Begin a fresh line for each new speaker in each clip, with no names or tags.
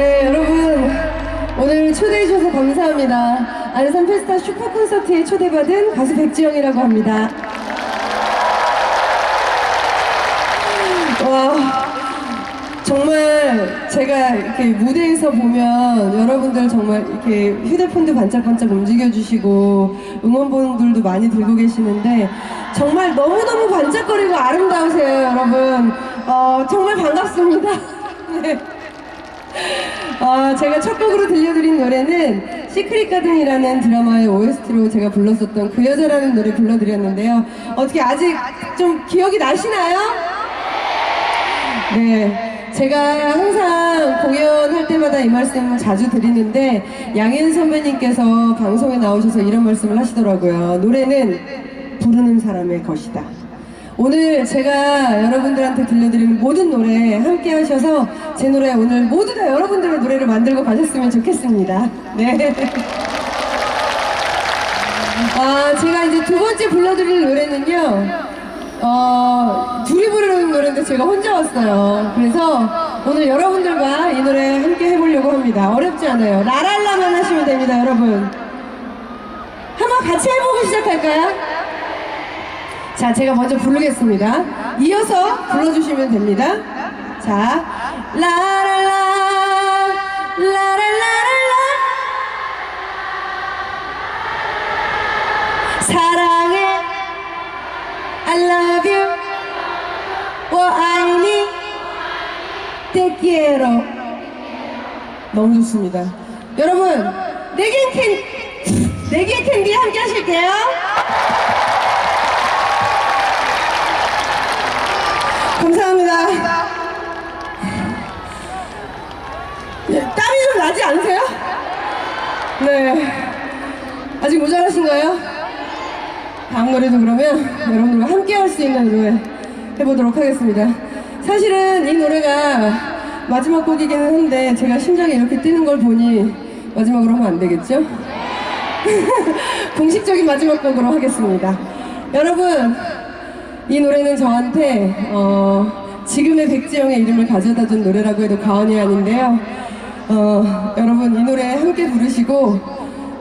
네, 여러분. 오늘 초대해 주셔서 감사합니다. 안산 페스타 슈퍼 콘서트에 초대받은 가수 백지영이라고 합니다. 와, 정말 제가 이렇게 무대에서 보면 여러분들 정말 이렇게 휴대폰도 반짝반짝 움직여주시고 응원봉들도 많이 들고 계시는데 정말 너무너무 반짝거리고 아름다우세요, 여러분. 어, 정말 반갑습니다. 네. 아, 제가 첫 곡으로 들려드린 노래는 시크릿 가든이라는 드라마의 OST로 제가 불렀었던 그 여자라는 노래 불러드렸는데요. 어떻게 아직 좀 기억이 나시나요? 네. 제가 항상 공연할 때마다 이 말씀 자주 드리는데 양현 선배님께서 방송에 나오셔서 이런 말씀을 하시더라고요. 노래는 부르는 사람의 것이다. 오늘 제가 여러분들한테 들려드리는 모든 노래 함께 하셔서 제 노래 오늘 모두 다 여러분들의 노래를 만들고 가셨으면 좋겠습니다. 네. 아, 제가 이제 두 번째 불러드릴 노래는요. 어, 둘이 부르는 노래인데 제가 혼자 왔어요. 그래서 오늘 여러분들과 이 노래 함께 해보려고 합니다. 어렵지 않아요. 라랄라만 하시면 됩니다, 여러분. 한번 같이 해보고 시작할까요? 자, 제가 먼저 부르겠습니다. 이어서 불러주시면 됩니다. 자, 라랄라, 라랄라랄라. 사랑해, I love you, 워 아이니, te quiero. 너무 좋습니다. 여러분, 내겐 캔, 내겐 캔디 함께 하실게요. 감사합니다. 예, 땀이 좀 나지 않으세요? 네. 아직 모자라신가요? 다음 노래도 그러면 여러분들과 함께 할 수 있는 노래 해보도록 하겠습니다. 사실은 이 노래가 마지막 곡이기는 한데 제가 심장이 이렇게 뛰는 걸 보니 마지막으로 하면 안 되겠죠? 공식적인 마지막 곡으로 하겠습니다. 여러분, 이 노래는 저한테 어, 지금의 백지영의 이름을 가져다 준 노래라고 해도 과언이 아닌데요. 어, 여러분 이 노래 함께 부르시고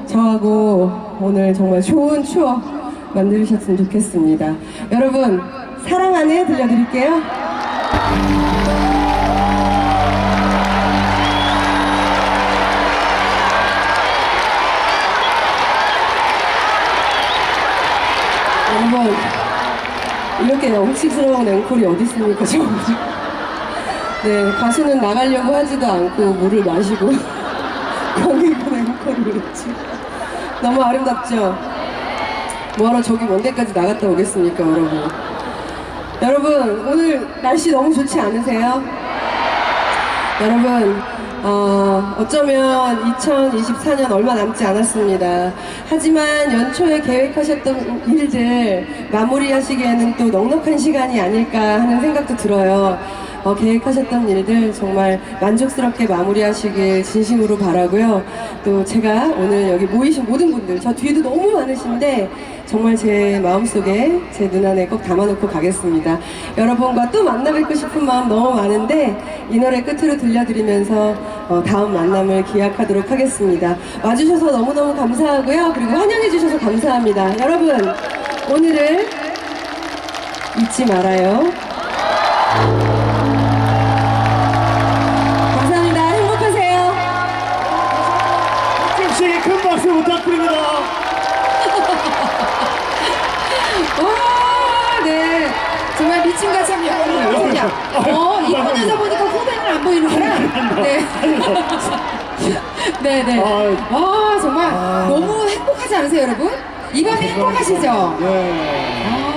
저하고 오늘 정말 좋은 추억 만들으셨으면 좋겠습니다. 여러분 사랑 안에 들려드릴게요. 이렇게 영식스러운 앵콜이 어디 있습니까, 저 네, 가수는 나가려고 하지도 않고 물을 마시고 거기서 앵콜을 했지. 너무 아름답죠? 뭐하러 저기 먼 데까지 나갔다 오겠습니까, 여러분? 여러분, 오늘 날씨 너무 좋지 않으세요? 여러분, 어, 어쩌면 2024년 얼마 남지 않았습니다. 하지만 연초에 계획하셨던 일들 마무리하시기에는 또 넉넉한 시간이 아닐까 하는 생각도 들어요. 어, 계획하셨던 일들 정말 만족스럽게 마무리하시길 진심으로 바라고요. 또 제가 오늘 여기 모이신 모든 분들, 저 뒤에도 너무 많으신데 정말 제 마음속에 제 눈안에 꼭 담아놓고 가겠습니다. 여러분과 또 만나 뵙고 싶은 마음 너무 많은데 이 노래 끝으로 들려드리면서 어, 다음 만남을 기약하도록 하겠습니다. 와주셔서 너무너무 감사하고요. 그리고 환영해주셔서 감사합니다. 여러분, 오늘을 잊지 말아요.
큰 박수 부탁드립니다.
와, 네. 정말 미친같이 합니다. 어, 이쁜 여자 보니까 후배는 안 보이는구나. 네. 네, 네. 와, 정말 너무 행복하지 않으세요, 여러분? 이 밤이 행복하시죠?
네.
아,